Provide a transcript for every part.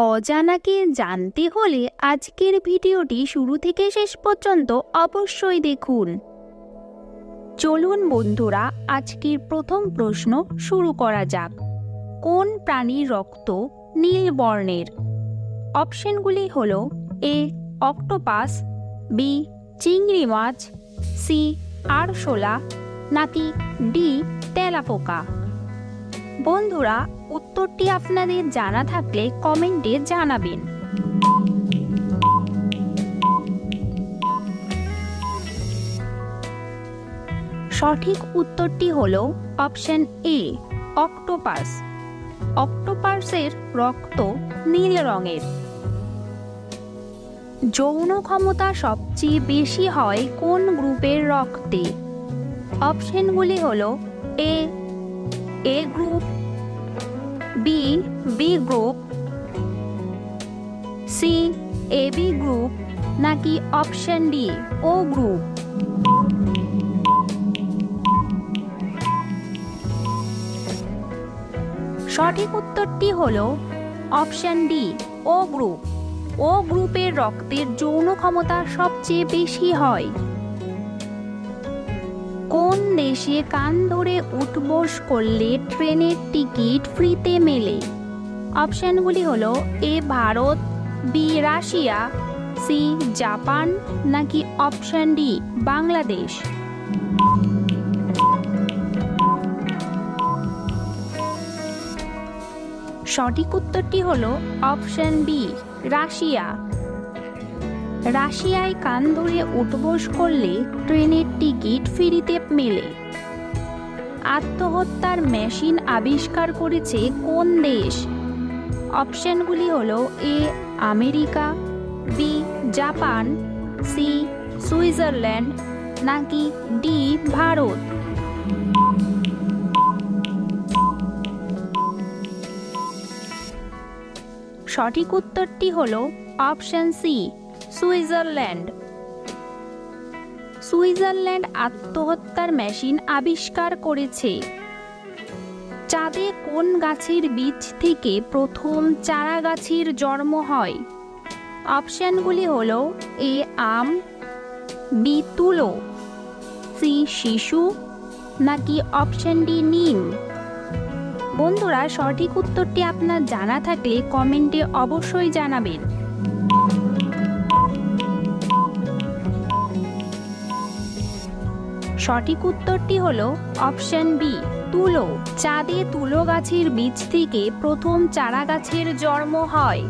অজানাকে জানতে হলে আজকের ভিডিওটি শুরু থেকে শেষ পর্যন্ত অবশ্যই দেখুন। চলুন বন্ধুরা, আজকের প্রথম প্রশ্ন শুরু করা যাক। কোন প্রাণীর রক্ত নীল বর্ণের? অপশনগুলি হল এ, অক্টোপাস, বি, চিংড়ি মাছ, সি, আরশোলা, নাকি ডি, তেলাপোকা? বন্ধুরা, উত্তরটি আপনাদের জানা থাকলে কমেন্টে জানাবেন। সঠিক উত্তরটি হল অপশন এ, অক্টোপাস। অক্টোপাসের রক্ত নীল রঙের। যৌন ক্ষমতা সবচেয়ে বেশি হয় কোন গ্রুপের রক্তে? অপশনগুলি হল A A group B B group C A B group নাকি অপশন ডি ও গ্রুপ সঠিক উত্তরটি হল option D O group O গ্রুপের রক্তের যৌন ক্ষমতা সবচেয়ে বেশি হয়। কোন দেশে কান ধরে উঠবোস করলে ট্রেনের টিকিট ফ্রিতে মেলে? অপশানগুলি হলো A Bharat, B Russia, C Japan নাকি অপশান ডি বাংলাদেশ? সঠিক উত্তরটি হলো অপশন বি রাশিয়া। রাশিয়ায় কান ধরে উঠবোস করলে ট্রেনের টিকিট ফ্রিতে মেলে। আত্মহত্যার মেশিন আবিষ্কার করেছে কোন দেশ? অপশনগুলি হলো A, America, B, Japan, C, Switzerland, নাকি ডি, ভারত। সঠিক উত্তরটি হল অপশন সি। সুইজারল্যান্ড। সুইজারল্যান্ড আত্মহত্যার মেশিন আবিষ্কার করেছে। চাঁদে কোন গাছের বীজ থেকে প্রথম চারা গাছের জন্ম হয়? অপশানগুলি হল এ আম, বি তুলো, সি শিশু, নাকি অপশন ডি নিম? বন্ধুরা, সঠিক উত্তরটি আপনার জানা থাকলে কমেন্টে অবশ্যই জানাবেন। সঠিক উত্তরটি হলো অপশন বি তুলো। চাঁদে তুলো গাছের বীজ থেকে প্রথম চারা গাছের জন্ম হয়।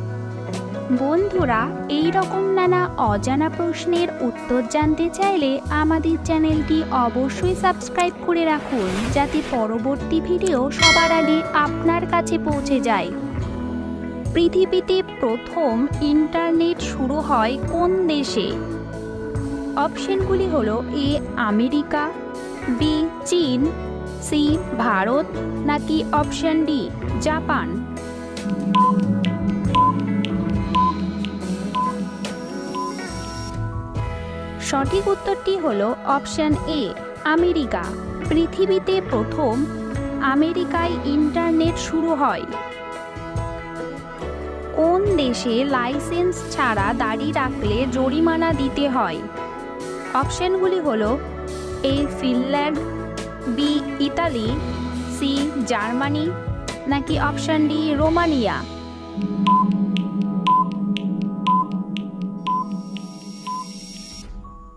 বন্ধুরা এই রকম নানা অজানা প্রশ্নের উত্তর জানতে চাইলে আমাদের চ্যানেলটি অবশ্যই সাবস্ক্রাইব করে রাখুন, যাতে পরবর্তী ভিডিও সবার আগে আপনার কাছে পৌঁছে যায়। পৃথিবীতে প্রথম ইন্টারনেট শুরু হয় কোন দেশে? অপশনগুলি হলো এ, আমেরিকা, বি, চীন, সি, ভারত, নাকি অপশন ডি, জাপান। সঠিক উত্তরটি হল অপশন এ, আমেরিকা। পৃথিবীতে প্রথম আমেরিকায় ইন্টারনেট শুরু হয়। কোন দেশে লাইসেন্স ছাড়া দাড়ি রাখলে জরিমানা দিতে হয়? অপশনগুলি হল A, Finland, B, Italy, C, Germany, নাকি অপশন ডি, রোমানিয়া?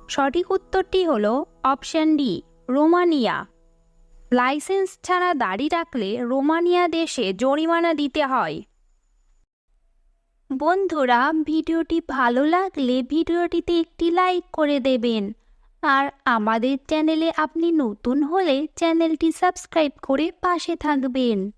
সঠিক উত্তরটি হল অপশন ডি, রোমানিয়া। লাইসেন্স ছাড়া দাড়ি রাখলে রোমানিয়া দেশে জরিমানা দিতে হয়। বন্ধুরা, ভিডিওটি ভালো লাগলে ভিডিওটিতে একটি লাইক করে দেবেন। আর আমাদের চ্যানেলে আপনি নতুন হলে চ্যানেলটি সাবস্ক্রাইব করে পাশে থাকবেন।